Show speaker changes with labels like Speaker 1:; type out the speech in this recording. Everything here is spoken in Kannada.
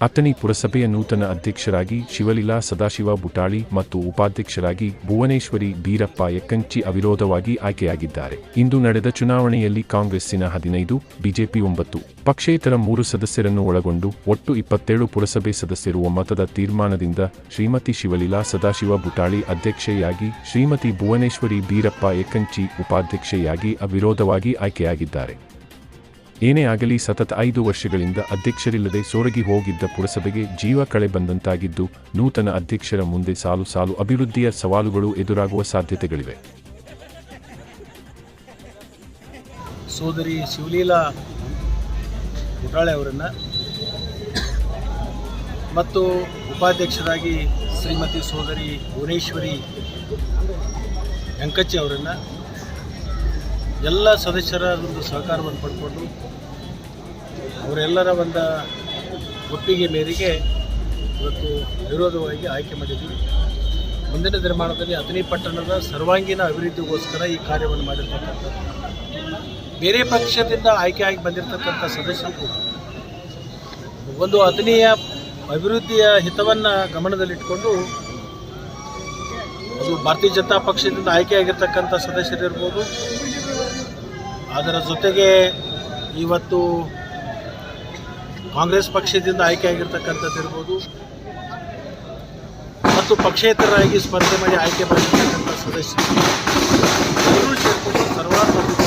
Speaker 1: ಅಥಣಿ ಪುರಸಭೆಯ ನೂತನ ಅಧ್ಯಕ್ಷರಾಗಿ ಶಿವಲೀಲಾ ಸದಾಶಿವ ಬುಟಾಳಿ ಮತ್ತು ಉಪಾಧ್ಯಕ್ಷರಾಗಿ ಭುವನೇಶ್ವರಿ ಬೀರಪ್ಪ ಎಕ್ಕಂಚಿ ಅವಿರೋಧವಾಗಿ ಆಯ್ಕೆಯಾಗಿದ್ದಾರೆ. ಇಂದು ನಡೆದ ಚುನಾವಣೆಯಲ್ಲಿ ಕಾಂಗ್ರೆಸ್ಸಿನ ಹದಿನೈದು, ಬಿಜೆಪಿ ಒಂಬತ್ತು. ಪಕ್ಷೇತರ ಮೂರು ಸದಸ್ಯರನ್ನು ಒಳಗೊಂಡು ಒಟ್ಟು ಇಪ್ಪತ್ತೇಳು ಪುರಸಭೆ ಸದಸ್ಯರು ಒಮ್ಮತದ ತೀರ್ಮಾನದಿಂದ ಶ್ರೀಮತಿ ಶಿವಲೀಲಾ ಸದಾಶಿವ ಬುಟಾಳಿ ಅಧ್ಯಕ್ಷೆಯಾಗಿ ಶ್ರೀಮತಿ ಭುವನೇಶ್ವರಿ ಬೀರಪ್ಪ ಎಕ್ಕಂಚಿ ಉಪಾಧ್ಯಕ್ಷೆಯಾಗಿ ಅವಿರೋಧವಾಗಿ ಆಯ್ಕೆಯಾಗಿದ್ದಾರೆ. ಏನೇ ಆಗಲಿ ಸತತ ಐದು ವರ್ಷಗಳಿಂದ ಅಧ್ಯಕ್ಷರಿಲ್ಲದೆ ಸೊರಗಿ ಹೋಗಿದ್ದ ಪುರಸಭೆಗೆ ಜೀವ ಕಳೆ ಬಂದಂತಾಗಿದ್ದು, ನೂತನ ಅಧ್ಯಕ್ಷರ ಮುಂದೆ ಸಾಲು ಸಾಲು ಅಭಿವೃದ್ಧಿಯ ಸವಾಲುಗಳು ಎದುರಾಗುವ ಸಾಧ್ಯತೆಗಳಿವೆ.
Speaker 2: ಸೋದರಿ ಶಿವಲೀಲಾ ಗುಟಾಳೆ ಅವರನ್ನು ಮತ್ತು ಉಪಾಧ್ಯಕ್ಷರಾಗಿ ಶ್ರೀಮತಿ ಸೋದರಿ ಭುವನೇಶ್ವರಿ ವೆಂಕಚ್ಚಿ ಅವರನ್ನು ಎಲ್ಲ ಸದಸ್ಯರ ಒಂದು ಸಹಕಾರವನ್ನು ಪಡ್ಕೊಂಡು ಅವರೆಲ್ಲರ ಒಂದು ಒಪ್ಪಿಗೆ ಮೇರೆಗೆ ಇವತ್ತು ವಿರೋಧವಾಗಿ ಆಯ್ಕೆ ಮಾಡಿದ್ದೀವಿ. ಮುಂದಿನ ನಿರ್ಮಾಣದಲ್ಲಿ ಅಥಣಿ ಪಟ್ಟಣದ ಸರ್ವಾಂಗೀಣ ಅಭಿವೃದ್ಧಿಗೋಸ್ಕರ ಈ ಕಾರ್ಯವನ್ನು ಮಾಡಿರ್ತಕ್ಕಂಥದ್ದು ಬೇರೆ ಪಕ್ಷದಿಂದ ಆಯ್ಕೆಯಾಗಿ ಬಂದಿರತಕ್ಕಂಥ ಸದಸ್ಯರು ಒಂದು ಅಥಣಿಯ ಅಭಿವೃದ್ಧಿಯ ಹಿತವನ್ನು ಗಮನದಲ್ಲಿಟ್ಟುಕೊಂಡು ಅದು ಭಾರತೀಯ ಜನತಾ ಪಕ್ಷದಿಂದ ಆಯ್ಕೆಯಾಗಿರ್ತಕ್ಕಂಥ ಸದಸ್ಯರಿರ್ಬೋದು ಅದರ ಜೊತೆಗೆ ಇವತ್ತು ಕಾಂಗ್ರೆಸ್ ಪಕ್ಷದಿಂದ ಆಯ್ಕೆಯಾಗಿರ್ತಕ್ಕಂಥದ್ದಿರ್ಬೋದು ಮತ್ತು ಪಕ್ಷೇತರರಾಗಿ ಸ್ಪರ್ಧೆ ಮಾಡಿ ಆಯ್ಕೆ ಮಾಡಿರ್ತಕ್ಕಂಥ ಸದಸ್ಯರು. ಸರ್ವಾನುಮತದಿಂದ